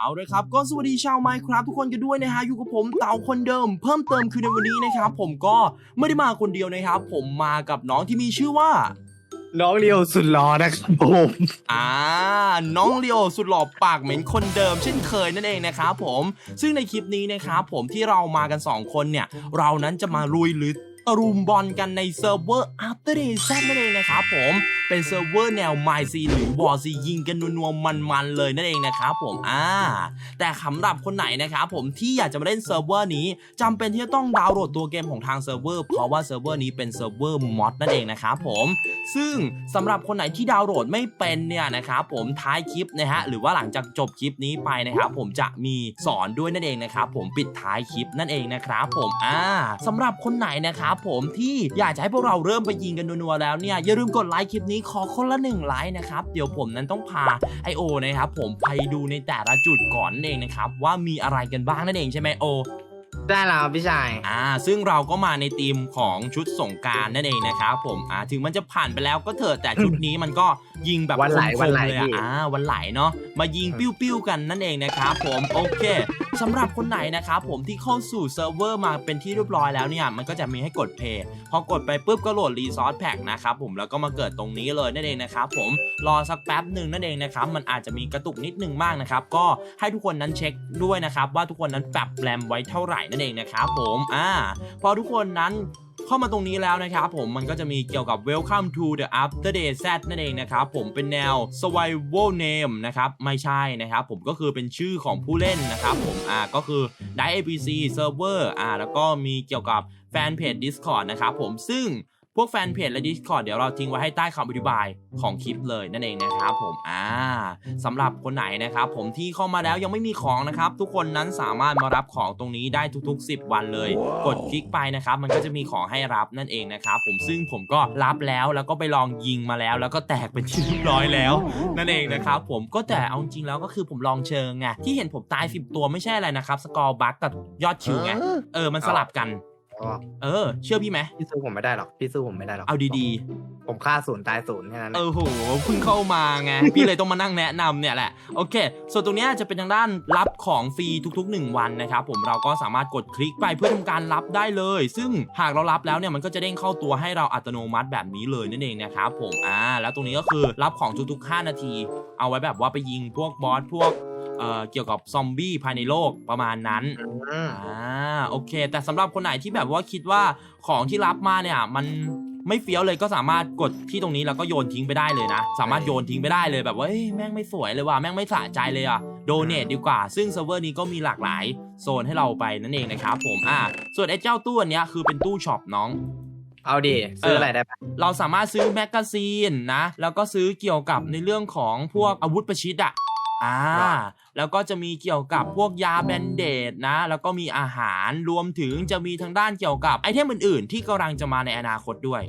เอาเลยครับก็สวัสดีชาว Minecraft ทุกคนกันด้วยนะฮะอยู่กับผมเต่าคนเดิม เพิ่มเติมคือในวันนี้นะครับผมก็ไม่ได้มาคนเดียวนะครับผมมากับน้องที่มีชื่อว่าน้องเลียวสุดหล่อนะครับผมอ่าน้องเลียวสุดหล่อปากเหม็นคนเดิม เช่นเคยนั่นเองนะครับผมซึ่งในคลิปนี้นะครับผมที่เรามากัน 2 คนเนี่ย เรานั้นจะมาลุยหรือตะรุมบอลกันในเซิร์ฟเวอร์ After Day Z นั่นเองนะครับผม เป็นเซิร์ฟเวอร์แนว My C หรือ War C ยิงกันนัวๆมันๆเลยนั่นเองนะครับผมอ่าแต่สำหรับคนไหนนะครับผมที่อยากจะมาเล่นเซิร์ฟเวอร์นี้จำเป็นที่จะต้องดาวน์โหลดตัวเกมของทางเซิร์ฟเวอร์เพราะว่าเซิร์ฟเวอร์นี้เป็นเซิร์ฟเวอร์มอดนั่นเองนะครับผมซึ่งสำหรับคนไหนที่ดาวน์โหลดไม่เป็นเนี่ยนะครับผมท้ายคลิปนะฮะหรือว่าหลังจากจบคลิปนี้ไปนะครับผมจะมีสอนด้วยนั่นเองนะครับผมปิดท้ายคลิปนั่นเองนะครับผมอ่าสำหรับคนไหนนะครับผมที่อยากจะให้พวกเราเริ่มไปยิงกันนัวๆแล้วเนี่ยอย่าลืมกดไลค์คลิปนี้ขอคนละหนึ่งไลค์นะครับ เดี๋ยวผมนั้นต้องพาไอโอนะครับผมไปดูในแต่ละจุดก่อนนั่นเองนะครับว่ามีอะไรกันบ้างนั่นเองใช่ไหมโอ ได้แล้วพี่ชาย อ่า ซึ่งเราก็มาในธีมของชุดสงกรารนั่นเองนะครับผมอ่าถึงมันจะผ่านไปแล้วก็เถอะแต่ชุดนี้มันก็ยิงแบบวันไหลคมๆวันไหลเลยอะพี่อ่าวันไหลเนาะมายิงปิ้วๆกันนั่นเองนะครับผมโอเคสำหรับคนไหนนะครับผมที่เข้าสู่เซิร์ฟเวอร์มาเป็นที่เรียบร้อยแล้วเนี่ยมันก็จะมีให้กดเพย์พอกดไปปุ๊บก็โหลดรีซอสแพ็กนะครับผมแล้วก็มาเกิดตรงนี้เลยนั่นเองนะครับผมรอสักแป๊บหนึ่งนั่นเองนะครับมันอาจจะมีกระตุกนิดนึงมากนะครับก็ให้ทุกคนนั้นเช็คด้วยนะครับว่าทุกคนนั้นปรับแรมไว้เท่าไหร่นั่นเองนะครับผมอ่าพอทุกคนนั้นเข้ามาตรงนี้แล้วนะครับผมมันก็จะมีเกี่ยวกับ Welcome to the After Day Z นั่นเองนะครับผมเป็นแนว Survival Name นะครับไม่ใช่นะครับผมก็คือเป็นชื่อของผู้เล่นนะครับผมอ่าก็คือ d i APC Server อ่าแล้วก็มีเกี่ยวกับแฟนเพจ Discord นะครับผมซึ่ง พวกแฟนเพจและ Discord เดี๋ยวเราทิ้งไว้ให้ใต้คำอธิบายของคลิปเลยนั่นเองนะครับผมอ่าสำหรับคนไหนนะครับผมที่เข้ามาแล้วยังไม่มีของนะครับทุกคนนั้นสามารถมารับของตรงนี้ได้ทุก ๆ 10 วันเลย กดคลิกไปนะครับมันก็จะมีของให้รับนั่นเองนะครับผมซึ่งผมก็รับแล้วแล้วก็ไปลองยิงมาแล้ว แล้วก็แตกเป็นที่เรียบร้อยแล้ว นั่นเองนะครับผมก็แต่เอาจริงแล้วก็คือผมลองเชิงไงที่เห็นผมตาย 10 ตัวไม่ใช่อะไรนะครับสกอร์บัคกับยอดคิวไงเออมันสลับกัน อ๋อเออ เชื่อพี่ไหมพี่สู้ผมไม่ได้หรอกพี่สู้ผมไม่ได้หรอกเอาดีผมฆ่าศูนย์ตายศูนย์แค่นั้นๆเออโหเพิ่งเข้ามาไงพี่เลยต้องมานั่งแนะนำเนี่ยแหละโอเค ส่วนตรงเนี้ยจะเป็นทางด้านรับของฟรีทุกๆ 1 วันนะครับผมเราก็สามารถกดคลิกไปเพื่อทำการรับได้เลย ซึ่งหากเรารับแล้วเนี่ยมันก็จะเด้งเข้าตัวให้เราอัตโนมัติแบบนี้เลยนั่นเองนะครับผมอ่าแล้วตรงนี้ก็คือรับของทุกๆ 5 นาที เอาไว้แบบว่าไปยิงพวกบอสพวกเอ่อเกี่ยวกับซอมบี้ภายในโลกประมาณนั้นอืมอ่า โอเค แต่สำหรับคนไหนที่แบบว่าคิดว่าของที่รับมาเนี่ยมันไม่เฟี้ยวเลยก็สามารถกดที่ตรงนี้แล้วก็โยนทิ้งไปได้เลยนะ สามารถโยนทิ้งไปได้เลยแบบว่าเอ้ยแม่งไม่สวยเลยว่ะแม่งไม่สะใจเลยอะโดเนทดีกว่า ซึ่งเซิร์ฟเวอร์นี้ก็มีหลากหลายโซนให้เราไปนั่นเองนะครับผมอ่าส่วนไอ้เจ้าตู้อันเนี้ยคือเป็นตู้ช็อปน้องเอาดิซื้ออะไรได้ปะเราสามารถซื้อแมกกาซีนนะ แล้วก็ซื้อเกี่ยวกับในเรื่องของพวกอาวุธประชิดอะ อ่า แล้วก็จะมีเกี่ยวกับพวกยาแบนเดดนะ แล้วก็มีอาหารรวมถึงจะมีทางด้านเกี่ยวกับไอเทมอื่นๆ ที่กำลังจะมาในอนาคตด้วย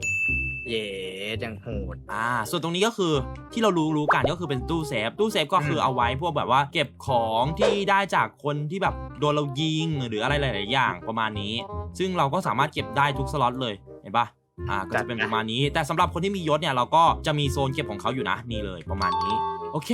เย่จังโหด อ่า ส่วนตรงนี้ก็คือที่เรารู้รู้กันก็คือเป็นตู้เซฟ ตู้เซฟก็คือเอาไว้พวกแบบว่าเก็บของที่ได้จากคนที่แบบโดนเรายิงหรืออะไรหลาย ๆ อย่างประมาณนี้ ซึ่งเราก็สามารถเก็บได้ทุกสล็อตเลย เห็นปะ อ่าก็จะเป็นประมาณนี้ แต่สำหรับคนที่มียศเนี่ยเราก็จะมีโซนเก็บของเขาอยู่นะนี่เลยประมาณนี้ โอเค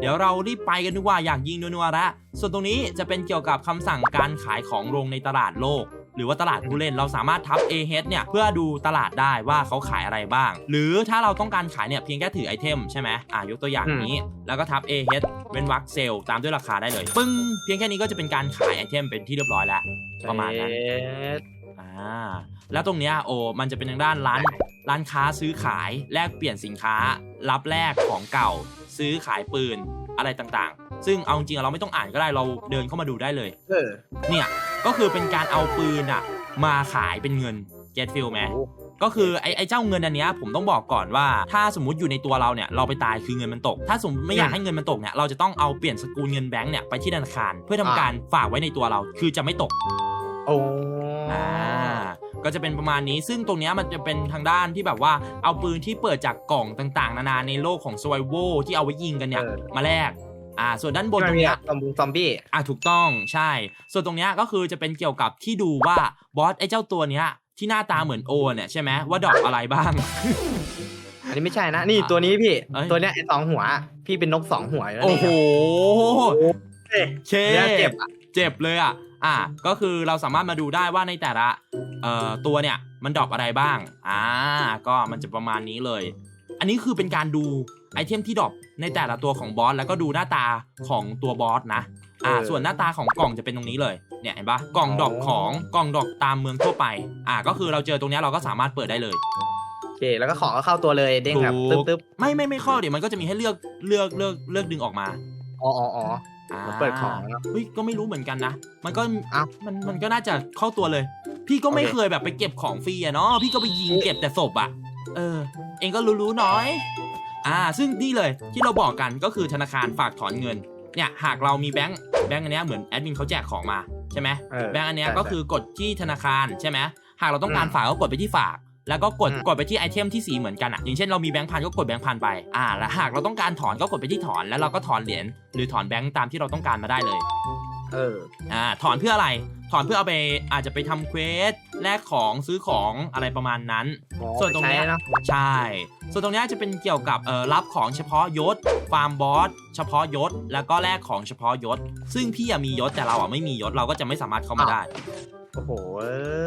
เดี๋ยวเรารีบไปกันดีกว่าอยากยิงนัวๆแล้วส่วนตรงนี้จะเป็นเกี่ยวกับคำสั่งการขายของลงในตลาดโลกหรือว่าตลาดผู้เล่นเราสามารถทับ A h เนี่ยเพื่อดูตลาดได้ว่าเขาขายอะไรบ้าง หรือถ้าเราต้องการขายเนี่ยเพียงแค่ถือไอเทมใช่ไหมอ่ายกตัวอย่างนี้ แล้วก็ทับ A h เว้นวรรคเซลตามด้วยราคาได้เลยปึ้งเพียงแค่นี้ก็จะเป็นการขายไอเทมเป็นที่เรียบร้อยแล้วประมาณนั้นเจ็ดอ่า แล้วตรงเนี้ยโอ้มันจะเป็นทางด้านร้านร้านค้าซื้อขายแลกเปลี่ยนสินค้า รับแลกของเก่า ซื้อขายปืนอะไรต่างๆ ซึ่งเอาจริงๆเราไม่ต้องอ่านก็ได้เราเดินเข้ามาดูได้เลยเออเนี่ยก็คือเป็นการเอาปืนอะมาขายเป็นเงินเก็ตฟิลไหมโอ้ก็คือไอ้ไอ้เจ้าเงินอันเนี้ยผมต้องบอกก่อนว่า ถ้าสมมติอยู่ในตัวเราเนี่ยเราไปตายคือเงินมันตก ถ้าสมมติไม่อยากให้เงินมันตกเนี่ยเราจะต้องเอาเปลี่ยนสกุลเงินแบงค์เนี่ยไปที่ธนาคารเพื่อทำการฝากไว้ในตัวเราคือจะไม่ตกโอ้อ่า ก็จะเป็นประมาณนี้ ซึ่งตรงเนี้ยมันจะเป็นทางด้านที่แบบว่าเอาปืนที่เปิดจากกล่องต่างๆ นานาในโลกของ s u r v i v a l ที่เอาไว้ยิงกันเนี่ยมาแลกอ่าส่วนด้านบนที่ตมัรนงมีเนี้ยซอมบงซอมบี้อ่าถูกต้องใช่ ส่วนตรงเนี้ยก็คือจะเป็นเกี่ยวกับที่ดูว่าบอสไอ้เจ้าตัวเนี้ยที่หน้าตาเหมือนโอเนี่ยใช่ไหมว่าดอกอะไรบ้าง อันนี้ไม่ใช่นะ นี่ตัวนี้พี่เอ้ยตัวเนี้ยไอ้สองหัว พี่เป็นนกสองหัวอยู่แล้วโอ้นี่โหเอ้ยเคเนี่ยเจ็บอะเจ็บเลยอะ อะก็คือเราสามารถมาดูได้ว่าในแต่ละเอ่อตัวเนี่ยมันดรอปอะไรบ้างอ่าก็มันจะประมาณนี้เลย อันนี้คือเป็นการดูไอเทมที่ดรอปในแต่ละตัวของบอสแล้วก็ดูหน้าตาของตัวบอสนะอ่าส่วนหน้าตาของกล่องจะเป็นตรงนี้เลยเนี่ยเห็นปะกล่องดรอปของกล่องดรอปตามเมืองทั่วไป อ่าก็คือเราเจอตรงเนี้ยเราก็สามารถเปิดได้เลยโอเคแล้วก็ของก็เข้าตัวเลยเด้งแบบถูตึ๊กบตึ๊บไม่ไม่ไม่เข้อเดี๋ยวมันก็จะมีให้เลือกเลือกเลือกเลือกดึงออกมา อ๋ออ๋ออ๋อ อ่าเปิดของแล้ว เฮ้ยก็ไม่รู้เหมือนกันนะ มันก็อ้าวมันมันก็น่าจะเข้าตัวเลย พี่ก็ไม่โอเค เคยแบบไปเก็บของฟรีอะเนาะพี่ก็ไปยิงเก็บแต่ศพอะเออ เองก็รู้ๆหน้อย อ่า ซึ่งนี่เลยที่เราบอกกันก็คือธนาคารฝากถอนเงิน เนี่ยหากเรามีแบงค์แบงค์อันเนี้ยเหมือนแอดมินเขาแจกของมาใช่ไหม เออแบงค์อันเนี้ยใช่ก็คือกดที่ธนาคารใช่ไหมหากเราต้องการอืม ฝากก็กดไปที่ฝาก แล้วก็กดอืมกดไปที่ไอเทมที่สีเหมือนกันอะอย่างเช่นเรามีแบงค์พันก็กดแบงค์พันไปอ่าแล้วหากเราต้องการถอนก็กดไปที่ถอนแล้วเราก็ถอนเหรียญหรือถอนแบงค์ตามที่เราต้องการมาได้เลยเอออ่าถอนเพื่ออะไรถอนเพื่อเอาไปอาจจะไปทำเควสแลกของซื้อของอะไรประมาณนั้นอ๋อส่วนตรงเนี้ยใช้เนาะใช่ ส่วนตรงเนี้ยจะเป็นเกี่ยวกับเอ่อรับของเฉพาะยศ ฟาร์มบอสเฉพาะยศ แล้วก็แลกของเฉพาะยศ ซึ่งพี่อะมียศแต่เราอะไม่มียศเราก็จะไม่สามารถเข้ามาได้ โอ้โหเอ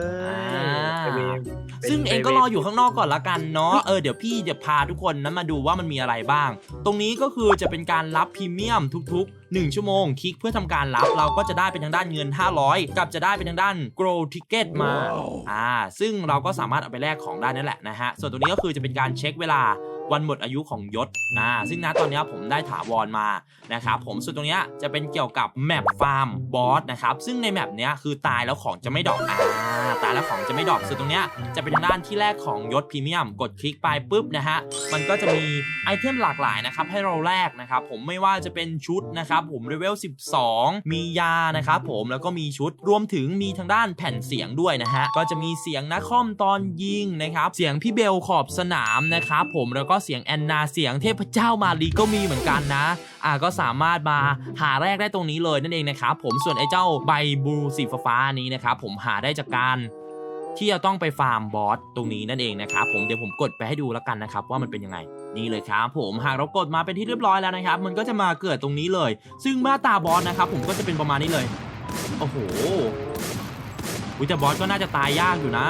ออ่าเป็นเวรซึ่งเองก็รออยู่ข้างนอกก่อนละกันเนาะ เออเดี๋ยวพี่จะพาทุกคนนั้นมาดูว่ามันมีอะไรบ้าง ตรงนี้ก็คือจะเป็นการรับพรีเมียมทุก ๆ 1 ชั่วโมง คลิกเพื่อทำการรับเราก็จะได้เป็นทางด้านเงิน 500 กับจะได้เป็นทางด้าน grow ticket มา อ่า ซึ่งเราก็สามารถเอาไปแลกของได้นั่นแหละนะฮะ ส่วนตัวนี้ก็คือจะเป็นการเช็คเวลา วันหมดอายุของยศนะซึ่งณตอนนี้ผมได้ถาวรมานะครับผมส่วนตรงเนี้ยจะเป็นเกี่ยวกับแมปฟาร์มบอสนะครับซึ่งในแมปเนี้ยคือตายแล้วของจะไม่ดรอปอ่าตายแล้วของจะไม่ดรอปส่วนตรงเนี้ยจะเป็นทางด้านที่แรกของยศพรีเมียม กดคลิกไปปุ๊บนะฮะมันก็จะมีไอเทมหลากหลายนะครับให้เราแลกนะครับผมไม่ว่าจะเป็นชุดนะครับผมเลเวล 12 มียานะครับผมแล้วก็มีชุดรวมถึงมีทางด้านแผ่นเสียงด้วยนะฮะก็จะมีเสียงนักคอมตอนยิงนะครับเสียงพี่เบลขอบสนามนะครับผมแล้วก็เสียงแอนนาเสียงเทพเจ้ามารีก็มีเหมือนกันนะ อ่าก็สามารถมาหาแรกได้ตรงนี้เลยนั่นเองนะครับผมส่วนไอ้เจ้าใบบูสีฟ้านี้นะครับผมหาได้จากการที่จะต้องไปฟาร์มบอสตรงนี้นั่นเองนะครับผมเดี๋ยวผมกดไปให้ดูแล้วกันนะครับว่ามันเป็นยังไงนี่เลยครับผมหากเรากดมาเป็นที่เรียบร้อยแล้วนะครับ มันก็จะมาเกิดตรงนี้เลย ซึ่งหน้าตาบอสนะครับผมก็จะเป็นประมาณนี้เลย โอ้โหแต่บอสก็น่าจะตายยากอยู่นะ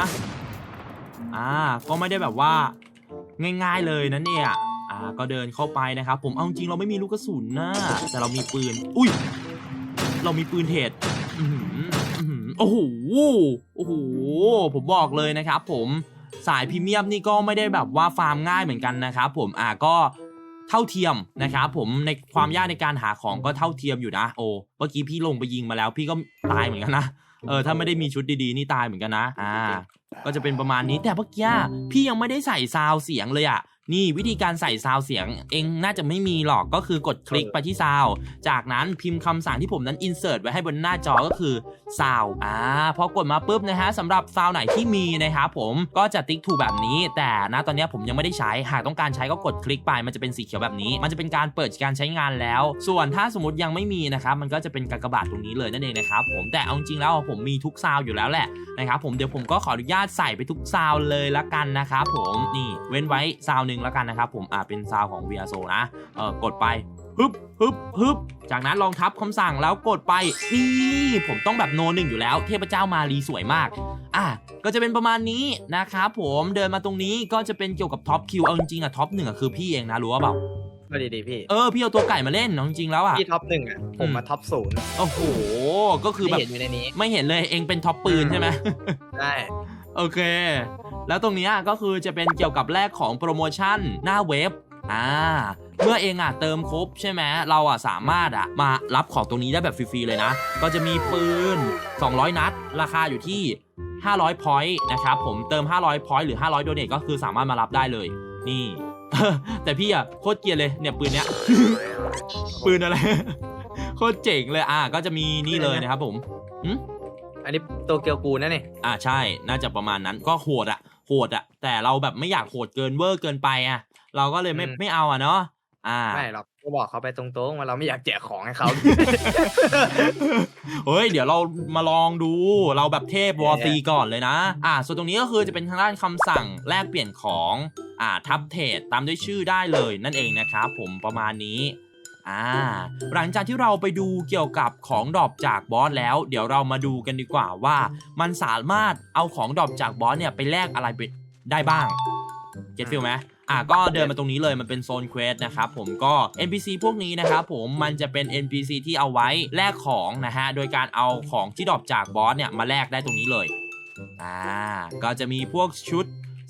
อ่า ก็ไม่ได้แบบว่า ง่ายๆเลยนะเนี่ย อ่าก็เดินเข้าไปนะครับ ผมเอาจริงเราไม่มีลูกกระสุนนะแต่เรามีปืน อุ้ย เรามีปืนเทรดอืออือโอ้โหโอ้โหผมบอกเลยนะครับ ผมสายพรีเมียมนี่ก็ไม่ได้แบบว่าฟาร์มง่ายเหมือนกันนะครับผมอ่าก็เท่าเทียมนะครับผมในความยากในการหาของก็เท่าเทียมอยู่นะโอ้เมื่อกี้พี่ลงไปยิงมาแล้ว พี่ก็ตายเหมือนกันนะ เออถ้าไม่ได้มีชุดดีๆนี่ตายเหมือนกันนะอ่าก็จะเป็นประมาณนี้แต่เมื่อกี้พี่ยังไม่ได้ใส่ซาวเสียงเลยอะ นี่วิธีการใส่ซาวเสียงเองน่าจะไม่มีหรอกก็คือกดคลิกไปที่ซาวจากนั้นพิมพ์คำสั่งที่ผมนั้น insert ไว้ให้บนหน้าจอก็คือซาวอ่าพอกดมาปุ๊บนะฮะสำหรับซาวไหนที่มีนะครับผมก็จะติ๊กถูกแบบนี้ แต่นะตอนนี้ผมยังไม่ได้ใช้หากต้องการใช้ก็กดคลิกไปมันจะเป็นสีเขียวแบบนี้ มันจะเป็นการเปิดการใช้งานแล้ว ส่วนถ้าสมมติยังไม่มีนะครับมันก็จะเป็นกากบาทตรงนี้เลยนั่นเองนะครับผมแต่เอาจริงแล้วผมมีทุกซาวอยู่แล้วแหละนะครับผมเดี๋ยวผมก็ขออนุญาตใส่ไปทุกซาวด์เลยละกันนะครับผมนี่เว้นไว้ซาวด์หนึ่งละกันนะครับผมอ่าเป็นซาวด์ของ v r s o นะเออกดไปฮึบฮึบฮึบจากนั้นลองทับคำสั่งแล้วกดไปนี่ผมต้องแบบโนหนึ่งอยู่แล้ว เทพเจ้ามารีสวยมากอะก็จะเป็นประมาณนี้นะครับผมเดินมาตรงนี้ก็จะเป็นเกี่ยวกับท็อปคิวเอาจริงๆอะท็อปหนึ่งอะคือพี่เองนะรู้ว่าเปล่าก็ดีๆพี่ เออ พี่เอาตัวไก่มาเล่นเนาะจริงๆแล้วอะพี่ท็อปหนึ่งอะ ผมมาท็อปศูนย์โอ้โห ก็คือไม่แบบเห็นอยู่ในนี้ ไม่เห็นเลยเองเป็นท็อปปืนใช่ไหมได้โอเค แล้วตรงเนี้ยก็คือจะเป็นเกี่ยวกับแลกของโปรโมชั่นหน้าเว็บอ่าเมื่อเองอะเติมครบใช่ไหมเราอะสามารถอะมารับของตรงนี้ได้แบบฟรีๆเลยนะ ก็จะมีปืน 200 นัด ราคาอยู่ที่ 500 พอยต์นะครับผมเติม 500 พอยต์หรือ 500 โดเนทก็คือสามารถมารับได้เลย นี่ แต่พี่อะโคตรเกลียดเลยเนี่ยปืนเนี้ย ปืนอะไร โคตรเจ๋งเลยอ่าก็จะมีนี่เลยนะครับผมอันนี้ตัวเกียวกูนั่นเองอ่าใช่น่าจะประมาณนั้นก็โหดอะ โหดอะแต่เราแบบไม่อยากโหดเกินเวอร์เกินไปอะเราก็เลยไม่ไม่เอาอะเนาะอ่าไม่หรอกก็บอกเขาไปตรงๆว่าเราไม่อยากแจกของให้เขาเฮ้ยเดี๋ยวเรามาลองดูเราแบบเทพวอซีก่อนเลยนะ อ่า ส่วนตรงนี้ก็คือจะเป็นทางด้านคำสั่งแลกเปลี่ยนของอ่าทับเทรดตามด้วยชื่อได้เลยนั่นเองนะครับผมประมาณนี้ อ่าหลังจากที่เราไปดูเกี่ยวกับของดรอปจากบอสแล้ว เดี๋ยวเรามาดูกันดีกว่าว่า มันสามารถเอาของดรอปจากบอสเนี่ยไปแลกอะไรไปได้บ้างเก็ตฟิลไหมอะก็เดินมาตรงนี้เลยมันเป็นโซนเควสนะครับผมก็ NPC พวกนี้นะครับผมมันจะเป็น NPC ที่เอาไว้แลกของนะฮะโดยการเอาของที่ดรอปจากบอสเนี่ยมาแลกได้ตรงนี้เลยอ่าก็จะมีพวกชุด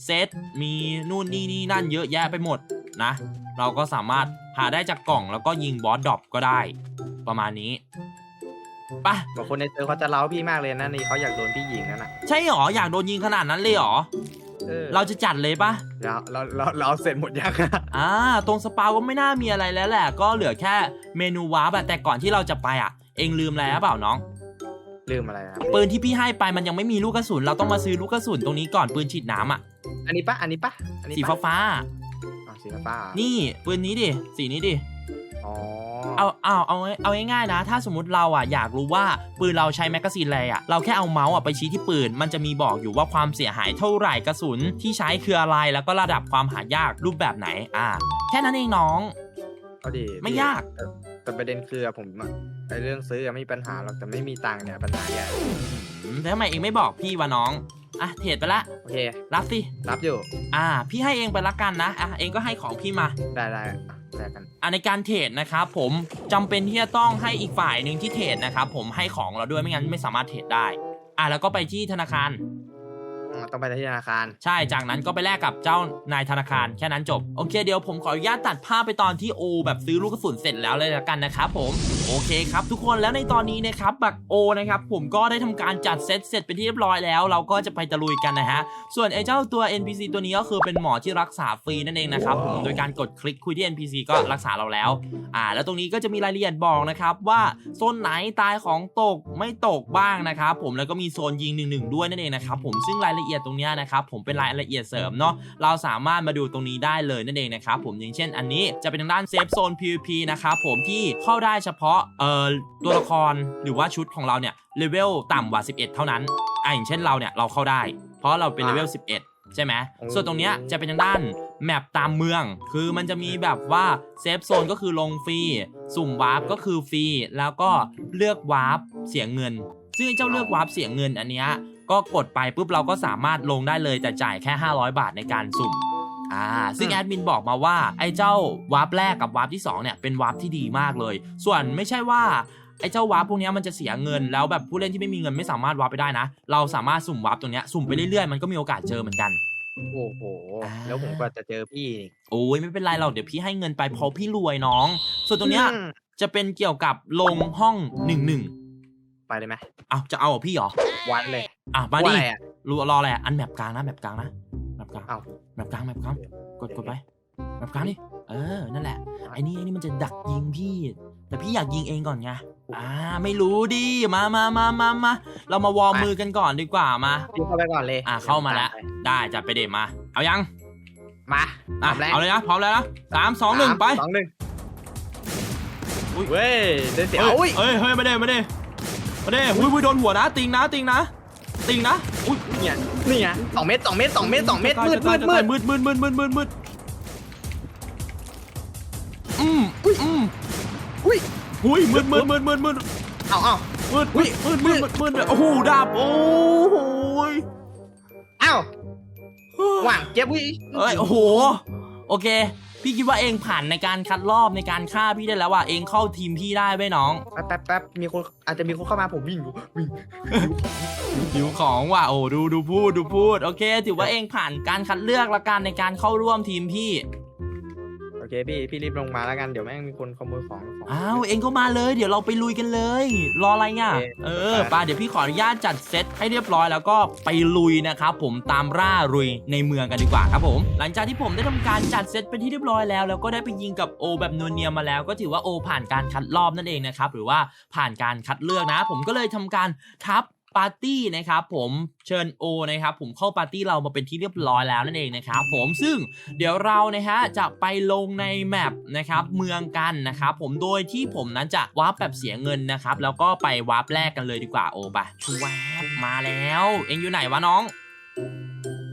เซตมีนู่นนี่นี่นั่นเยอะแยะไปหมดนะ เราก็สามารถ หาได้จากกล่องแล้วก็ยิงบอสดรอปก็ได้ ประมาณนี้ไปะบางคนในเซอร์เขาจะเล้าพี่มากเลยนะนี่เขาอยากโดนพี่ยิงนั่นน่ะใช่หรออยากโดนยิงขนาดนั้นเลยหรอเออเราจะจัดเลยปะเราเราเราเราเอาเสร็จหมดยังอ่าตรงสปาก็ไม่น่ามีอะไรแล้วแหละ ก็เหลือแค่เมนูวาร์ปอะแต่ก่อนที่เราจะไปอะเองลืมอะไรหรือเปล่าน้องลืมอะไรนะปืนที่พี่ให้ไปมันยังไม่มีลูกกระสุน เราต้องมาซื้อลูกกระสุนตรงนี้ก่อนปืนฉีดน้ำอะอันนี้ปะอันนี้ปะอันนี้สีปะฟ้าอ๋อ สีฟ้าๆนี่ปืนนี้ดิ สีนี้ดิ อ๋อ เอาเอาเอาเอาง่ายๆนะ ถ้าสมมติเราอะอยากรู้ว่าปืนเราใช้แมกกาซีนอะไรอะ เราแค่เอาเมาส์อะไปชี้ที่ปืน มันจะมีบอกอยู่ว่าความเสียหายเท่าไหร่กระสุนที่ใช้คืออะไรแล้วก็ระดับความหายากรูปแบบไหน อ่า แค่นั้นเองน้องก็ดีไม่พี่ยากแต่แต่ประเด็นคือผมอะไอเรื่องซื้ออะไม่มีปัญหาหรอกแต่ไม่มีตังค์เนี่ยปัญหาใหญ่อืมแล้วทำไมเองไม่บอกพี่วะน้อง อะเทรดไปละ โอเค รับสิ รับอยู่ อ่า พี่ให้เองไปละกันนะ อะ เองก็ให้ของพี่มา ได้ได้อะแลกกันอะในการเทรดนะครับผมจำเป็นที่จะต้องให้อีกฝ่ายหนึ่งที่เทรดนะครับผมให้ของเราด้วยไม่งั้นไม่สามารถเทรดได้ อะแล้วก็ไปที่ธนาคารอืม ต้องไปที่ธนาคาร ใช่ จากนั้นก็ไปแลกกับเจ้านายธนาคารแค่นั้นจบ โอเคเดี๋ยวผมขออนุญาตตัดภาพไปตอนที่โอ แบบซื้อลูกกระสุนเสร็จแล้วเลยละกันนะครับผมโอเคครับทุกคนแล้วในตอนนี้นะครับบักโอนะครับผมก็ได้ทำการจัดเซตเสร็จเป็นที่เรียบร้อยแล้ว เราก็จะไปตะลุยกันนะฮะส่วนไอ้เจ้าตัว NPC ตัวนี้ก็คือเป็นหมอที่รักษาฟรีนั่นเองนะครับผมโดยการกดคลิกคุยที่ NPC ก็รักษาเราแล้วอ่าแล้วตรงนี้ก็จะมีรายละเอียดบอกนะครับว่าโซนไหนตายของตกไม่ตกบ้างนะครับผมแล้วก็มีโซนยิงหนึ่งๆด้วยนั่นเองนะครับผมซึ่งรายละเอียดตรงเนี้ยนะครับผมเป็นรายละเอียดเสริมเนาะเราสามารถมาดูตรงนี้ได้เลยนั่นเองนะครับผมอย่างเช่นอันนี้จะเป็นทางด้านเซฟโซน PVP นะครับผมที่เข้าได้เฉพาะเอ่อตัวละครหรือว่าชุดของเราเนี่ยเลเวลต่ำกว่า 11 เท่านั้นอ่าอย่างเช่นเราเนี่ยเราเข้าได้ เพราะเราเป็นเลเวล 11ใช่ไหมส่วนตรงเนี้ยจะเป็นทางด้านแมปตามเมือง คือมันจะมีแบบว่าเซฟโซนก็คือลงฟรี สุ่มวาร์ปก็คือฟรี แล้วก็เลือกวาร์ปเสียเงิน ซึ่งไอ้เจ้าเลือกวาร์ปเสียเงินอันเนี้ย ก็กดไปปุ๊บเราก็สามารถลงได้เลยแต่จ่ายแค่ 500 บาทในการสุ่มอ่าซึ่งแอดมินบอกมาว่าไอ้เจ้าวาร์ปแรกกับวาร์ปที่สองเนี่ยเป็นวาร์ปที่ดีมากเลย ส่วนไม่ใช่ว่าไอ้เจ้าวาร์ปพวกเนี้ยมันจะเสียเงินแล้วแบบผู้เล่นที่ไม่มีเงินไม่สามารถวาร์ปไปได้นะ เราสามารถสุ่มวาร์ปตรงเนี้ยสุ่มไปเรื่อยๆมันก็มีโอกาสเจอเหมือนกันโอ้โหอ่าแล้วผมก็จะเจอพี่นี่โอ้ยไม่เป็นไรหรอกเดี๋ยวพี่ให้เงินไปเพราะพี่รวยน้อง ส่วนตรงเนี้ยอืมจะเป็นเกี่ยวกับลงห้องหนึ่งหนึ่งไปเลยไหมอ้าวจะเอาเหรอพี่เหรอวันเลย อะมาดิว่าอะไรอะรอรออะไรอะอันแมปกลางนะแมปกลางนะแมปกลางเอ้าแมปกลางแมปกลางกดกดไปแมปกลางดิเออนั่นแหละไอ้นี่ไอ้นี่มันจะดักยิงพี่ แต่พี่อยากยิงเองก่อนไงอ่าไม่รู้ดิมามามามามาเรามาวอร์มมือกันก่อนดีกว่ามาพี่เข้าไปก่อนเลยอะเข้ามาแล้วไปได้จัดไปเดมา เอายังมาอะพร้มแล้วเอาเลยนะพร้อมแล้วนะสามสองหนึ่งสามไปสองหนึ่งอุ๊ยเว้ยได้เสียเฮ้ยอุ้ยเฮ้ยเฮ้ยมาเด้มาเด้มาเด้อุ้ยอุ้ยโดนหัวนะติงนะติงนะ ติงนะอุ้ยเนี่ยนี่ไงสองเมตรสองเมตรสองเมตรสองเมตรมืดมืดมืดมืดมืดมืดมืดมืดมืดอืมอุ้ยอืมอุ้ยอุ้ยมืดมืดมืดมืดมืดเอาเอามืดมืดมืดมืดมืดมืดโอ้โหดาบโอ้โหยเอาหว่างเก็บวิเอ้ยโอ้โหโอเค พี่คิดว่าเองผ่านในการคัดรอบในการฆ่าพี่ได้แล้วว่ะเองเข้าทีมพี่ได้ไว้ยน้อง แป๊บแป๊บแป๊บมีคนอาจจะมีคนเข้ามาผมวิ่งอยู่วิ่งหิวของว่ะโอ้ดูดูพูดดูพูดโอเค ถือว่าเองผ่านการคัดเลือกละกันในการเข้าร่วมทีมพี่โอ เคพี่พี่รีบลงมาแล้วกันเดี๋ยวแม่งมีคนขโมยของของอ้าวเองก็มาเลย เดี๋ยวเราไปลุยกันเลย รออะไรเนี่ยโอเคเออไป้าเดี๋ยวพี่ขออนุญาตจัดเซตให้เรียบร้อยแล้วก็ไปลุยนะครับผมตามร่าลุยในเมืองกันดีกว่าครับผม หลังจากที่ผมได้ทำการจัดเซตเป็นที่เรียบร้อยแล้ว แล้วก็ได้ไปยิงกับโอแบบนวลเนียมมาแล้ว ก็ถือว่าโอผ่านการคัดรอบนั่นเองนะครับหรือว่าผ่านการคัดเลือกนะ ผมก็เลยทำการทับ ปาร์ตี้นะครับผมเชิญโอนะครับผมเข้าปาร์ตี้เรามาเป็นที่เรียบร้อยแล้วนั่นเองนะครับผมซึ่งเดี๋ยวเรานะฮะจะไปลงในแมปนะครับเมืองกันนะครับผมโดยที่ผมนั้นจะวาร์ปแบบเสียเงินนะครับแล้วก็ไปวาร์ปแรกกันเลยดีกว่าโอ้ปะชวบมาแล้ว เอ็งอยู่ไหนวะน้อง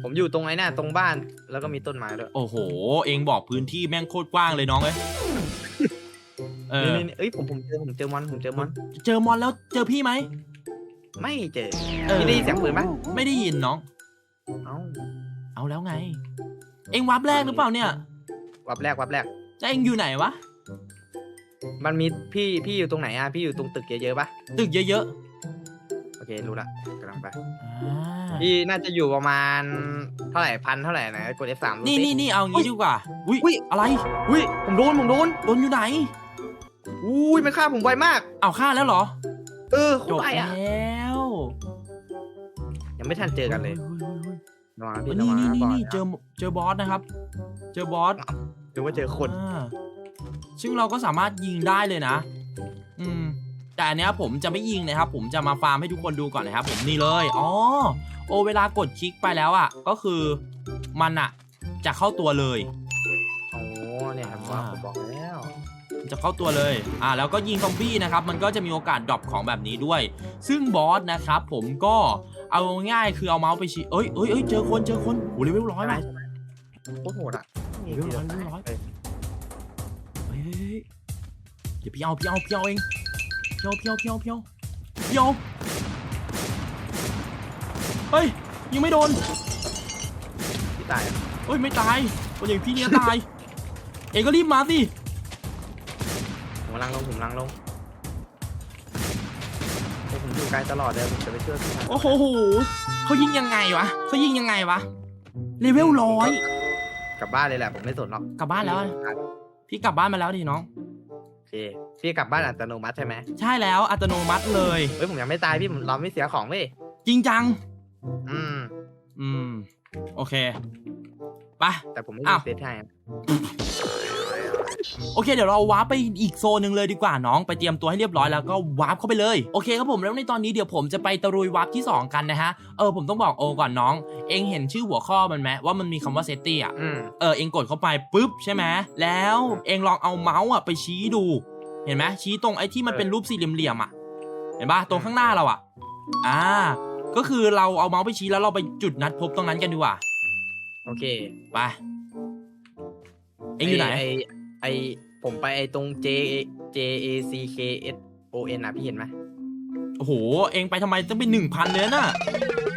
ผมอยู่ตรงไอ้น่ะตรงบ้านแล้วก็มีต้นไม้ด้วยโอ้โห เอ็งบอกพื้นที่แม่งโคตรกว้างเลยน้องเอ้ยเอเออนี่นี่เอ้ยผมผมเจอผมเจอมอนผมเจอมอนเจอมอนแล้วเจอพี่ไหม ไม่เจอเออ พี่ได้ยินเสียงปืนไหมไม่ได้ยินน้อง เอ้าเอาแล้วไง เอ็งวับแรกหรือเปล่าเนี่ยวับแรกวับแรก จะเอ็งอยู่ไหนวะ มันมีพี่พี่อยู่ตรงไหนอะพี่อยู่ตรงตึกเยอะๆปะตึกเยอะโอเครู้ละกำลังไป ๆอ่าพี่น่าจะอยู่ประมาณเท่าไหร่พันเท่าไหร่นะกด F3 ดูนี่สิ นี่นี่เอางี้ดีกว่า อุ้ยอุ๊ย อะไร อุ้ยผมโดนผมโดนโดนอยู่ไหน อุ้ยมันฆ่าผมไวมาก เอาฆ่าแล้วเหรอ เออจบไปแลอะ้ว ยังไม่ทันเจอกันเลยฮ้ฮ้ฮ้ระวังนะเฮ้พี่ยระนี่วังนี่นะนี่ก่อนนี่เจอเจอบอสนะครับ เจอบอสหรือว่าเจอคนอ่าซึ่งเราก็สามารถยิงได้เลยนะ อืม แต่อันเนี้ยผมจะไม่ยิงนะครับ ผมจะมาฟาร์มให้ทุกคนดูก่อนนะครับ ผมนี่เลยอ๋อโอเวลากดคลิกไปแล้วอะ ก็คือมันอะ จะเข้าตัวเลย โอ้เนี่ยครับอ่าผมบอกแล้วมันจะเข้าตัวเลย อ่า แล้วก็ยิงซอมบี้นะครับ มันก็จะมีโอกาสดรอปของแบบนี้ด้วย ซึ่งบอสนะครับผมก็ เอาง่ายๆคือเอาเมาส์ไปชี้เอ้ยเอ้ยเอ้ยเจอคนเจอคนโหเลเวลร้อยใช่ไหมว่ะใช่ไหมโคตรโหดอะเดี๋ยวร้อยเดี๋ยวร้อยเฮ้ยเฮ้ยเฮ้ยเดี๋ยวพี่เอาพี่เอาพี่เอาเองพี่เอาพี่เอาพี่เอาพี่เอาพี่เอาเฮ้ยยังไม่โดนพี่ตายอะเฮ้ยไม่ตายคนอย่างพี่เนี่ยตาย เองก็รีบมาสิผมกำลังลงผมกำลังลงโอ้ ผมอยู่ไกลตลอดเลยผมจะไปช่วยพี่ชายโอ้โหเขายิงยังไงวะเขายิงยังไงวะเลเวลร้อยกลับบ้านเลยแหละผมไม่สนหรอกกลับบ้านแล้วอะพี่กลับบ้านมาแล้วดิน้องโอเคพี่กลับบ้านอัตโนมัติใช่ไหมใช่แล้วอัตโนมัติเลยเฮ้ยผมยังไม่ตายพี่ผมเราไม่เสียของเว้ยจริงจัง อืมอืม โอเคไปแต่ผมไม่อ้ามีวเซตให้อะ โอเคเดี๋ยวเราวาร์ปไปอีกโซนหนึ่งเลยดีกว่าน้องไปเตรียมตัวให้เรียบร้อยแล้วก็วาร์ปเข้าไปเลยโอเคครับผมแล้วในตอนนี้เดี๋ยวผมจะไปตะรุยวาร์ปที่ 2 กันนะฮะเออผมต้องบอกโอก่อนน้อง เองเห็นชื่อหัวข้อมันไหมว่ามันมีคำว่าเซตตี้อะอืมเออเองกดเข้าไปปุ๊บใช่ไหมแล้วเองลองเอาเมาส์อะไปชี้ดู เห็นไหมชี้ตรงไอ้ที่มันเป็นรูปสี่เหลี่ยมๆอะเห็นปะตรงข้างหน้าเราอะอ่าก็คือเราเอาเมาส์ไปชี้แล้วเราไปจุดนัดพบตรงนั้นกันดีกว่า โอเค ไป เองอยู่ไหน ไอ ไอผมไปไอตรง J J A C K S O N อะพี่เห็นไหมโอ้โห เองไปทำไมต้องเป็นหนึ่งพันเลยน่ะ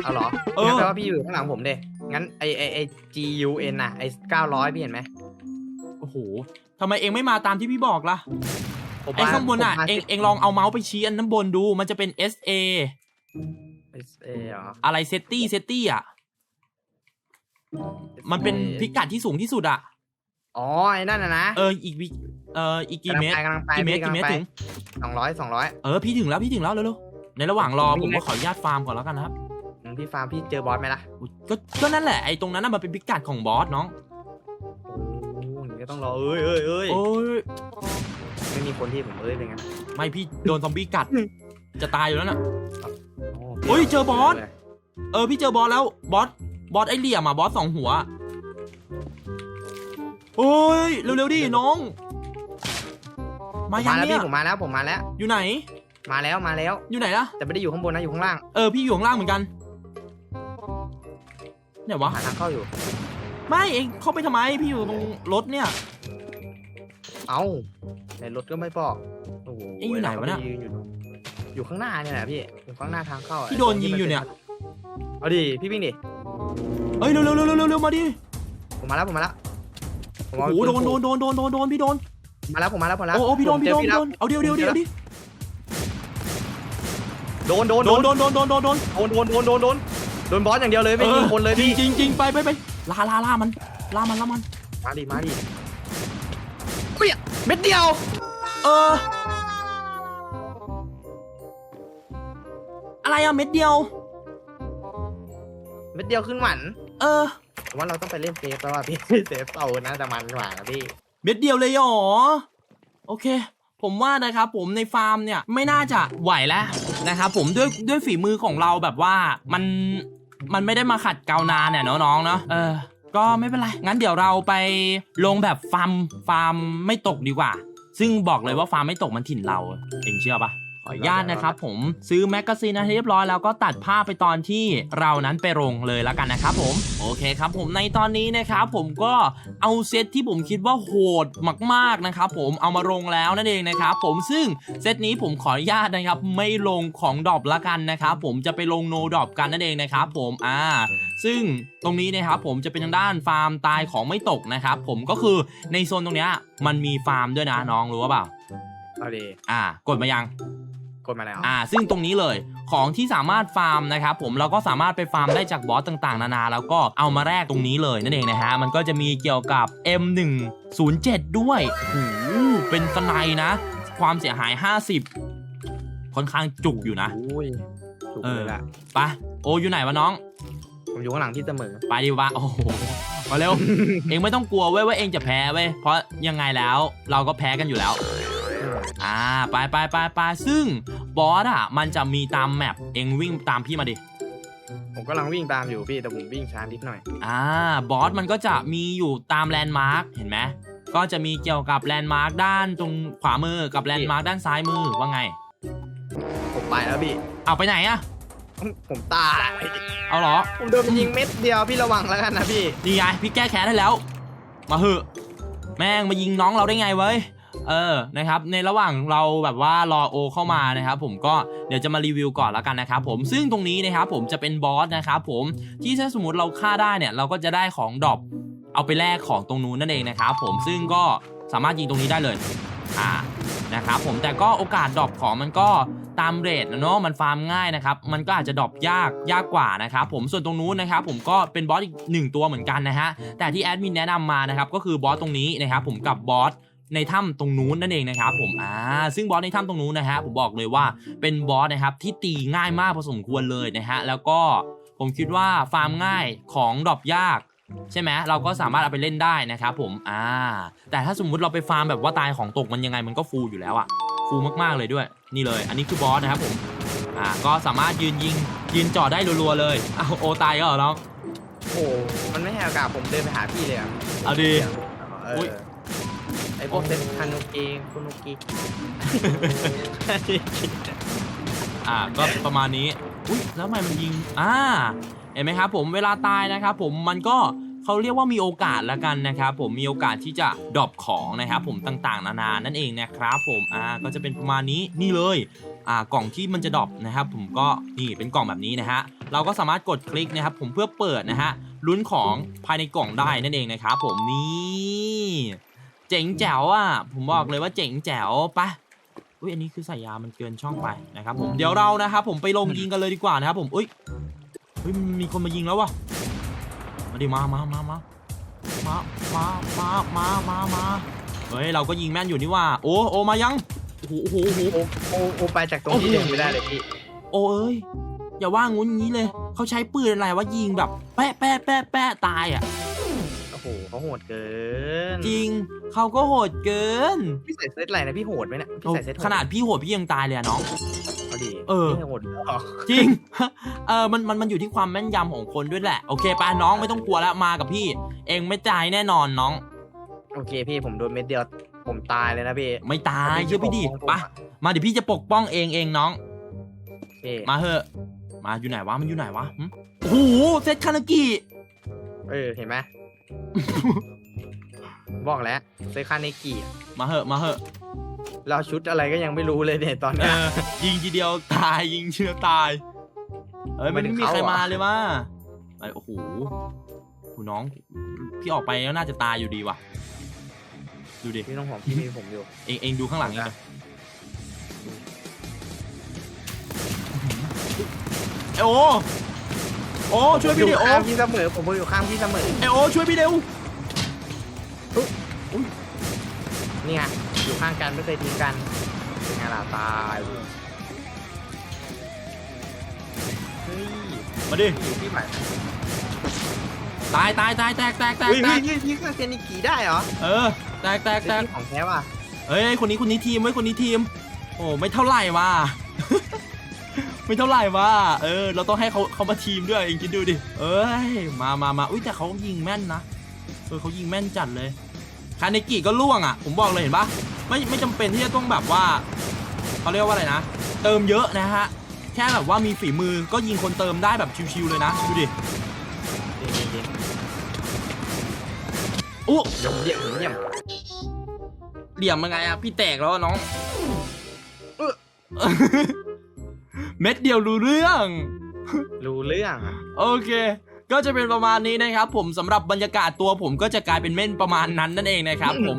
เอาเหรอเออ งั้นแปลว่าพี่อยู่ข้างหลังผมเด้งั้นไอไอไอ G U N อะไอเก้าร้อยพี่เห็นไหมโอ้โหทำไมเองไม่มาตามที่พี่บอกล่ะ ผมไอ้ข้างบนอะ ผมมเองเองลองเอาเมาส์ไปชี้อันน้ำบนดู มันจะเป็น S A S A เหรอ อะไรเซตตี้เซตตี้อะ มันเป็นพิกัดที่สูงที่สุดอะ อ๋อไอ้นั่นน่ะนะเอออีกวิเอออีกกี่เมตรกำลังไปกี่เมตรกำลักี่งเมตรไปถึงสองร้อยสองร้อยเออพี่ถึงแล้วพี่ถึงแล้วเร็วๆในระหว่างรอมีผมไหมก็ขออนุญาตฟาร์มก่อนแล้วกันนะครับพี่ฟาร์มพี่เจอบอสไหมล่ะอุ๊ยก็ก็นั่นแหละไอ้ตรงนั้นน่ะมันเป็นพิกัดของบอสน้องโอ้ยก็ต้องรอเอ้ยเอ้ยเอ้ยโอ้ยไม่มีคนที่ผมเอ้ยเป็นไงไม่พี่โดนซอมบี้กัด จะตายอยู่แล้วน่ะโอ้เฮ้ยเจอบอสเออพี่เจอบอสแล้วบอสบอสไอเหลี่ยมอะบอสสองหัว โอ้ยเร็วๆดิน้อง มาผมยัมางแล้วเนี่พี่ยผมมาแล้วผมมาแล้ว อยู่ไหน มาแล้วมาแล้ว อยู่ไหนล่ะ แต่ไม่ได้อยู่ข้างบนนะอยู่ข้างล่างเออพี่อยู่ข้างล่างเหมือนกันไหนวะ หาทางเข้าอยู่ ไม่เองเข้าไปทำไมพี่อยู่ตรงรถเนี่ย เอ้าในรถก็ไม่บอกโอ้โหเอ๊ะอยู่ไหนวะเนี่ย ราก็ปยือยู่อยู่ข้างหน้าเนี่ยแหละพี่อยู่ข้างหน้าทางเข้าอะพี่โดนยิงอยู่เนี่ย เอาดิพี่วิ่งดิเอ้ยเร็วเร็วเร็วเร็วเร็วมาดิผมมาแล้วผมมาแล้ว ผมโอ้เอาโหโดนปืโดนโดนโดนโดนโดนพี่โดนผมมาแล้วผมมาแล้วผมมาแล้วโอ้โอ้พี่โดนผมพี่เจโดอนพี่แล้โดวนเอาเดียวเดียวเดียวดิโดนโดนโดนโดนโดนโดนโดนโดนโดนโดนโดนโดนโดนโดนบอสอย่างเดียวเลยไม่ยิงคนเลยจริงพี่จริงจริงไปไปไปล่าล่าล่ามันล่ามันล่ามัน มาดิมาดิเปี้ยเม็ดเดียวเออ อะไรอะเม็ดเดียว เม็ดเดียวขึ้นหวัน เออ ผมว่าเราต้องไปเล่นเซฟแล้วว่ะพี่ เซฟโซนนะแต่มันกว่านะพี่ เม็ดเดียวเลยเหรอ โอเค ผมว่านะครับผมในฟาร์มเนี่ยไม่น่าจะไหวแล้วนะครับผมด้วยด้วยฝีมือของเราแบบว่ามันมันไม่ได้มาขัดเกลานานเนี่ยเนาะน้องเนาะเออ ก็ไม่เป็นไร งั้นเดี๋ยวเราไปลงแบบฟาร์มฟาร์มไม่ตกดีกว่า ซึ่งบอกเลยว่าฟาร์มไม่ตกมันถิ่นเรา เองเชื่อปะ ออนุญาตนะครับผมซื้อแมกกาซีนให้เรียบร้อยแล้วก็ตัดภาพไปตอนที่เรานั้นไปลงเลยแล้วกันนะครับผมโอเคครับผมในตอนนี้นะครับผมก็เอาเซตที่ผมคิดว่าโหดมากๆนะครับผมเอามาลงแล้วนั่นเองนะครับผมซึ่งเซตนี้ผมขออนุญาตนะครับไม่ลงของดรอปละกันนะครับผมจะไปลงโนดรอปกันนั่นเองนะครับผมอ่าซึ่งตรงนี้นะครับผมจะเป็นทางด้านฟาร์มตายของไม่ตกนะครับผมก็คือในโซนตรงเนี้ยมันมีฟาร์มด้วยนะน้องรู้หรือเปล่าเอาดีอ่ากดมายัง กดมาแล้วอ่าซึ่งตรงนี้เลยของที่สามารถฟาร์มนะครับผมเราก็สามารถไปฟาร์มได้จากบอสต่างๆ นานา แล้วก็เอามาแลกตรงนี้เลยนั่นเองนะฮะมันก็จะมีเกี่ยวกับ M107 ด้วยโอ้โหเป็นสไนด์นะ ความเสียหาย 50 ค่อนข้างจุกอยู่นะอุ้ยถูกเอเลอยละไปโออยู่ไหนวะน้อง ผมอยู่ข้างหลังพี่เสมอไปดีวะโอ้โหมาเร็ว เองไม่ต้องกลัวเว้ยว่าเองจะแพ้เว้ยเพราะยังไงแล้วเราก็แพ้กันอยู่แล้ว อ่าไปไปไปไปซึ่งบอสอะมันจะมีตามแมปเองวิ่งตามพี่มาดิ ผมกำลังวิ่งตามอยู่พี่แต่ผมวิ่งช้านิดหน่อย อ่าบอสมันก็จะมีอยู่ตามแลนด์มาร์คเห็นไหมก็จะมีเกี่ยวกับแลนด์มาร์คด้านตรงขวามือกับแลนด์มาร์คด้านซ้ายมือว่าไง ผมไปแล้วพี่ เอาไปไหนอะผมตายเอาเหรอ ผมโดนมันยิงเม็ดเดียวพี่ระวังแล้วกันนะพี่ นี่ไงพี่แก้แค้นได้แล้ว มาเหอะ แม่งมายิงน้องเราได้ไงเว้ย เออนะครับในระหว่างเราแบบว่ารอโอเข้ามานะครับผมก็เดี๋ยวจะมารีวิวก่อนแล้วกันนะครับผมซึ่งตรงนี้นะครับผมจะเป็นบอสนะครับผมที่ถ้าสมมติเราฆ่าได้เนี่ยเราก็จะได้ของดรอปเอาไปแลกของตรงนู้นนั่นเองนะครับผมซึ่งก็สามารถยิงตรงนี้ได้เลยอ่านะครับผมแต่ก็โอกาสดรอปของมันก็ตามเรทนะเนาะมันฟาร์มง่ายนะครับมันก็อาจจะดรอปยากยากกว่านะครับผมส่วนตรงนู้นนะครับผมก็เป็นบอสอีกหนึ่งตัวเหมือนกันนะฮะแต่ที่แอดมินแนะนำมานะครับก็คือบอสตรงนี้นะครับผมกับบอส ในถ้ำตรงนู้นนั่นเองนะครับผมอ่าซึ่งบอสในถ้ำตรงนู้นนะฮะผมบอกเลยว่าเป็นบอสนะครับที่ตีง่ายมากพอสมควรเลยนะฮะแล้วก็ผมคิดว่าฟาร์มง่ายของดรอปยากใช่ไหมเราก็สามารถเอาไปเล่นได้นะครับผมอ่าแต่ถ้าสมมุติเราไปฟาร์มแบบว่าตายของตกมันยังไงมันก็ฟูลอยู่แล้วอะฟูลมากๆเลยด้วย นี่เลย อันนี้คือบอสนะครับผมอ่าก็สามารถยืนยิงยืนจ่อได้รัวๆเลยอ้าวโอตายก็เหรอน้องโอ้โหมันไม่ให้โอกาสผมเดินไปหาพี่เลยอะเอาดีเอออยไอ พวกเซนคานุเกะคุนุกิอ่าก็ประมาณนี้ อุ้ยแล้วทำไมมันยิง อ่า เห็นไหมครับผมเวลาตายนะครับผมมันก็เขาเรียกว่ามีโอกาสละกันนะครับผมมีโอกาสที่จะดรอปของนะครับผมต่างๆ นานานั่นเองนะครับผมอ่าก็จะเป็นประมาณนี้นี่เลยอ่ากล่องที่มันจะดรอปนะครับผมก็นี่เป็นกล่องแบบนี้นะฮะเราก็สามารถกดคลิกนะครับผมเพื่อเปิดนะฮะลุ้นของภายในกล่องได้นั่นเองนะครับผมนี่ เจ๋งแจ๋วอะผมบอกเลยว่าเจ๋งแจ๋วไปะอุ้ยอันนี้คือใส่ยามันเกินช่องไปนะครับผมเดี๋ยวเรานะครับผมไปลงยิงกันเลยดีกว่านะครับผมอุ้ยเฮ้ยมีคนมายิงแล้ววะมาดิมามามามามามามามามามาเฮ้ยเราก็ยิงแม่นอยู่นี่ว่า โอ้โอมายังโอ้โหโอ้โหโอ้โหโอโอโอไปจากตรงที่โอ้โหเดินไม่ได้เลยพี่โอ้เอ้ยอย่าว่างุ้นงี้เลยเขาใช้ปืนอะไรวะยิงแบบ แปะแปะแปะแปะตายอะโอ้โหเขาโหดเกินจริงเขาก็โหดเกินพี่ใส่เซตอะไรนะพี่โหดไหมเนี่ยพี่โอ้ใส่เซตโหขนาดพี่โหดพี่ยังตายเลยอะน้อง เอาดีเออ พี่โหดหรอจริง เออมันมันมันอยู่ที่ความแม่นยำของคนด้วยแหละ โอเคไปน้องไม่ต้องกลัวแล้วมากับพี่ เองไม่ตายแน่นอนน้อง โอเคพี่ผมโดนเม็ดเดียวผมตายเลยนะพี่ไม่ตายเชื่อพี่ดิผมไปะมาเดี๋ยวพี่จะปกป้องเองเองน้องโอเคมาเหอะ มาอยู่ไหนวะมันอยู่ไหนวะหึโอ้โหเซตคานากิ เออเห็นไหม บอกแล้วเซคาเนกิมาเหอะมาเหอะเราชุดอะไรก็ยังไม่รู้เลยเนี่ยตอนเอเนี้ย อยิงทีเดียวตายยิงทีเดียวตายเอ้ยมันไม่มีใครมาเลยว่าไปโอ้โหคุณน้องพี่ออกไปแล้วน่าจะตายอยู่ดีว่ะ ดูดิ พี่ต้องหอมพี่มีผมอยู่ เองเองดูข้างหลังนี่เลยไอโอ โอ้ช่วยพี่ดิอยู่โอข้างพี่เสมอผมอยู่ข้างพี่เสมอไอโอช่วยพี่เร็วนี่ไงอยู่ข้างกันไม่เคยทิ้งกันเป็นไงล่ะตายเฮ้ยมาดิอยู่ที่ไหนตายตายตายแตกแตกแตกเฮ้ยแตเฮ้ยกเฮ้ยพี่ข้างเซนิกิได้เหรอเออแตกแตกแตกเป็นที่ของแท้ว่ะเอ้ยคนนี้คนนี้ทีมไว้ยคนนี้ทีม โอ้ไม่เท่าไหร่ว่ะ ไม่เท่าไหร่ว่ะเออ เราต้องให้เขาเขามาทีมด้วยเองคิดดูดิ เอ้ย มามามาอุ้ยแต่เขายิงแม่นนะเออเขายิงแม่นจัดเลย คาเนกิก็ล่วงอะ ผมบอกเลยเห็นปะไม่ไม่จำเป็นที่จะต้องแบบว่าเขาเรียกว่าอะไรนะ เติมเยอะนะฮะ แค่แบบว่ามีฝีมือก็ยิงคนเติมได้แบบชิวๆเลยนะ ดูดิเย็นอู้ๆเยี่ยมเยี่ยมเยี่ยมเหลี่ยมยังไงอะพี่แตกแล้วอะน้อง เม็ดเดียวรู้เรื่อง รู้เรื่องอะโอเค ก็จะเป็นประมาณนี้นะครับผมสำหรับบรรยากาศตัวผมก็จะกลายเป็นเม่นประมาณนั้นนั่นเองนะครับผม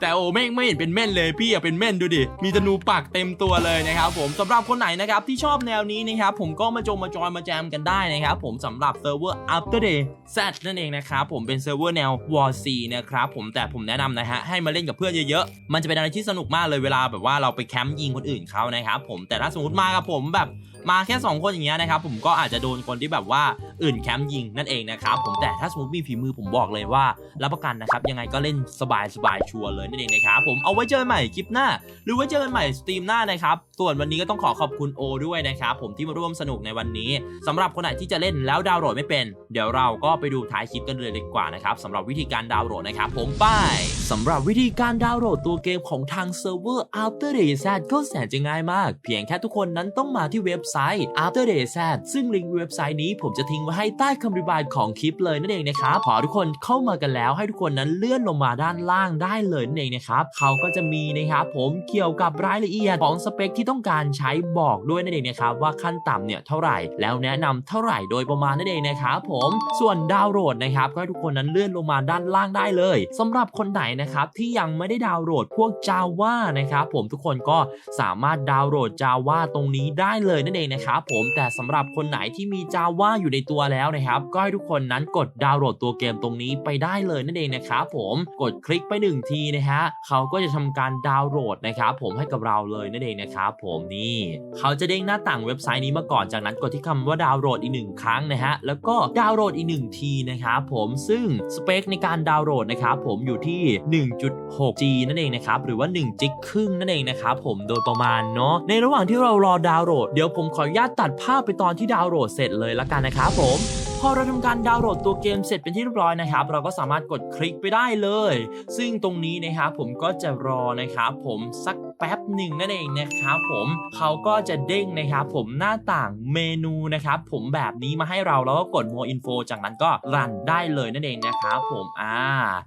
แต่โอ้ไม่ไม่เห็นเป็นเม่นเลยพี่อะเป็นเม่นดูดิมีธนูปักเต็มตัวเลยนะครับผมสำหรับคนไหนนะครับที่ชอบแนวนี้นะครับผมก็มาจงมาจอยมาแจมกันได้นะครับผมสำหรับเซิร์ฟเวอร์ After Day Z นั่นเองนะครับผมเป็นเซิร์ฟเวอร์แนว War C นะครับผมแต่ผมแนะนำนะฮะให้มาเล่นกับเพื่อนเยอะๆมันจะเป็นอะไรที่สนุกมากเลยเวลาแบบว่าเราไปแคมป์ยิงคนอื่นเขานะครับผมแต่ถ้าสมมติมากับผมแบบ มาแค่ 2 คนอย่างเงี้ยนะครับผมก็อาจจะโดนคนที่แบบว่าอื่นแคมป์ยิงนั่นเองนะครับผมแต่ถ้าสมมติมีฝีมือผมบอกเลยว่ารับประกันนะครับยังไงก็เล่นสบายสบายชัวร์เลยนั่นเองนะครับผมเอาไว้เจอกันใหม่คลิปหน้า หรือไว้เจอกันใหม่สตรีมหน้านะครับส่วนวันนี้ก็ต้องขอขอบคุณโอด้วยนะครับผมที่มาร่วมสนุกในวันนี้สำหรับคนไหนที่จะเล่นแล้วดาวน์โหลดไม่เป็น เดี๋ยวเราก็ไปดูท้ายคลิปกันเลยดีกว่านะครับสำหรับวิธีการดาวน์โหลดนะครับผมไป้ายสำหรับวิธีการดาวน์โหลดตัวเกมของทางเซิร์ฟเวอร์ After Day Z ก็แสนจะง่ายมาก เพียงแค่ทุกคนนั้นต้องมาที่เว็บไซต์ After Day Z ซึ่งลิงก์เว็บไซต์นี้ผมจะทิ้งไว้ให้ใต้คำอธิบายของคลิปเลยนั่นเองนะครับพอทุกคนเข้ามากันแล้วให้ทุกคนนั้นเลื่อนลงมาด้านล่างได้เลยนั่นเองนะครับเขาก็จะมีนะครับผมเกี่ยวกับรายละเอียดของสเปคที่ต้องการใช้บอกด้วยนั่นเองนะครับว่าขั้นต่ำเนี่ยเท่าไหร่แล้วแนะนำเท่าไหร่โดยประมาณนั่นเองนะครับผมส่วนดาวน์โหลดนะครับก็ให้ทุกคนนั้นเลื่อนลงมาด้านล่างได้เลยสำหรับคนไหนนะครับที่ยังไม่ได้ดาวน์โหลดพวก Java นะครับผมทุกคนก็สามารถดาวน์โหลด Java ตรงนี้ได้เลยนั่นเองนะครับผมแต่สำหรับคนไหนที่มี Java อยู่ในตัวแล้วนะครับก็ให้ทุกคนนั้นกดดาวน์โหลดตัวเกมตรงนี้ไปได้เลยนั่นเองนะครับผมกดคลิกไปหนึ่งทีนะฮะเขาก็จะทำการดาวน์โหลดนะครับผมให้กับเราเลยนั่นเองนะครับผมนี่เขาจะเด้งหน้าต่างเว็บไซต์นี้มาก่อนจากนั้นกดที่คำว่าดาวน์โหลดอีกหนึ่งครั้งนะฮะแล้วก็ดาวน์โหลดอีกหนึ่งทีนะครับผมซึ่งสเปคในการดาวน์โหลดนะครับผมอยู่ที่ 1.6G นั่นเองนะครับหรือว่า1จิกครึ่งนั่นเองนะครับผมโดยประมาณเนาะในระหว่างที่เรารอดาวน์โหลดเดี๋ยวผมขออนุญาตตัดภาพไปตอนที่ดาวน์โหลดเสร็จเลยละกันนะครับผม พอเราทำการดาวน์โหลดตัวเกมเสร็จเป็นที่เรียบร้อยนะครับ เราก็สามารถกดคลิกไปได้เลย ซึ่งตรงนี้นะครับผมก็จะรอนะครับผมสักแป๊บหนึ่งนั่นเองนะครับผมเขาก็จะเด้งนะครับผมหน้าต่างเมนูนะครับผมแบบนี้มาให้เราแล้วก็กด more info จากนั้นก็รันได้เลยนั่นเองนะครับผมอ่า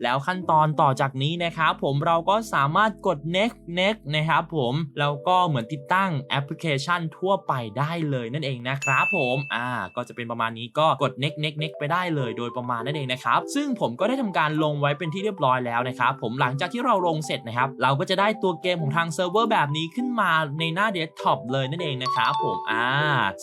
แล้วขั้นตอนต่อจากนี้นะครับผมเราก็สามารถกด next next นะครับผมแล้วก็เหมือนติดตั้งแอปพลิเคชันทั่วไปได้เลยนั่นเองนะครับผมอ่าก็จะเป็นประมาณนี้ก็กด next next next ไปได้เลยโดยประมาณนั่นเองนะครับ ซึ่งผมก็ได้ทำการลงไว้เป็นที่เรียบร้อยแล้วนะครับ ผมหลังจากที่เราลงเสร็จนะครับ เราก็จะได้ตัวเกมของทางเซิร์ฟเวอร์แบบนี้ขึ้นมาในหน้าเดสก์ท็อปเลยนั่นเองนะครับผมอ่า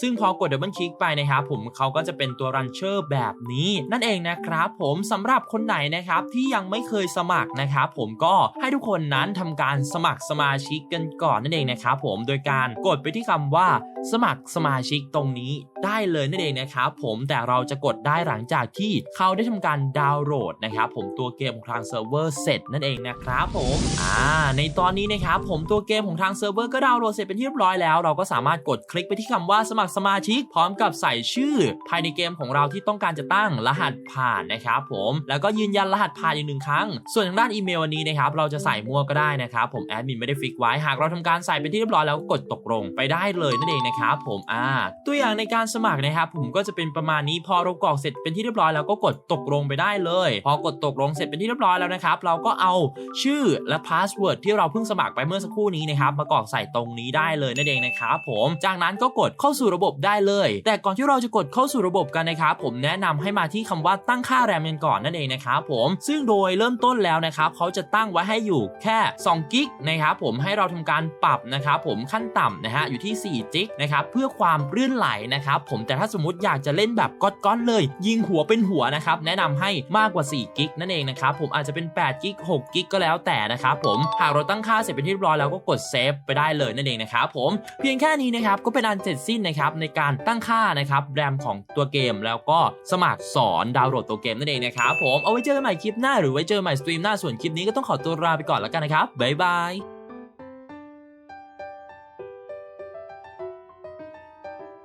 ซึ่งพอกดดับเบิลคลิกไปนะครับผมเขาก็จะเป็นตัวรันเชอร์แบบนี้ นั่นเองนะครับ ผมสำหรับคนไหนนะครับที่ยังไม่เคยสมัครนะครับผมก็ให้ทุกคนนั้นทำการสมัครสมาชิกกันก่อนนั่นเองนะครับผมโดยการกดไปที่คำว่าสมัครสมาชิกตรงนี้ ได้เลยนั่นเองนะครับผมแต่เราจะกดได้หลังจากที่เขาได้ทำการดาวน์โหลดนะครับผมตัวเกมของทางเซิร์ฟเวอร์เสร็จนั่นเองนะครับผมอ่าในตอนนี้นะครับผมตัวเกมของทางเซิร์ฟเวอร์ก็ดาวน์โหลดเสร็จเป็นที่เรียบร้อยแล้ว เราก็สามารถกดคลิกไปที่คำว่าสมัครสมาชิก พร้อมกับใส่ชื่อ ภายในเกมของเราที่ต้องการจะตั้งรหัสผ่านนะครับผมแล้วก็ยืนยันรหัสผ่านอีกหนึ่งครั้ง ส่วนทางด้านอีเมลอันนี้นะครับเราจะใส่มั่วก็ได้นะครับผมแอดมินไม่ได้ฟิกไว้หากเราทำการใส่เป็นที่เรียบร้อยแล้วก็กดตกลงไปได้เลยนั่นเองนะครับผมอ่าตัวอย่างในการสมัครนะครับผมก็จะเป็นประมาณนี้พอเรากรอกเสร็จเป็นที่เรียบร้อยแล้วก็กดตกลงไปได้เลย พอกดตกลงเสร็จเป็นที่เรียบร้อยแล้วนะครับเราก็เอาชื่อและพาสเวิร์ดที่เราเพิ่งสมัครไปเมื่อสักครู่นี้นะครับมากรอกใส่ตรงนี้ได้เลยนั่นเองนะครับผมจากนั้นก็กดเข้าสู่ระบบได้เลย แต่ก่อนที่เราจะกดเข้าสู่ระบบกันนะครับผมแนะนำให้มาที่คำว่าตั้งค่าแรมกันก่อนนั่นเองนะครับผมซึ่งโดยเริ่มต้นแล้วนะครับเขาจะตั้งไว้ให้อยู่แค่2กิกนะครับผมให้เราทำการปรับนะครับผมขั้นต่ำนะฮะอยู่ที่4จิกนะครับเพื่อความรื่นไหลนะครับผมแต่ถ้าสมมติอยากจะเล่นแบบก้อนๆเลย ยิงหัวเป็นหัวนะครับแนะนำให้มากกว่า4กิกนั่นเองนะครับผมอาจจะเป็น8กิก6กิกก็แล้วแต่นะครับผมหากเราตั้งค่าเสร็จเป็นที่เรียบร้อยแล้วก็กดเซฟไปได้เลยนั่นเองนะครับผมเพียงแค่นี้นะครับก็เป็นอันเสร็จสิ้นนะครับในการตั้งค่านะครับแรมของตัวเกมแล้วก็สมัครสอนดาวน์โหลดตัวเกมนั่นเองนะครับผมเอาไว้เจอกันใหม่คลิปหน้าหรือไว้เจอใหม่สตรีมหน้าส่วนคลิปนี้ก็ต้องขอตัวลาไปก่อนแล้วกันนะครับบ๊ายบาย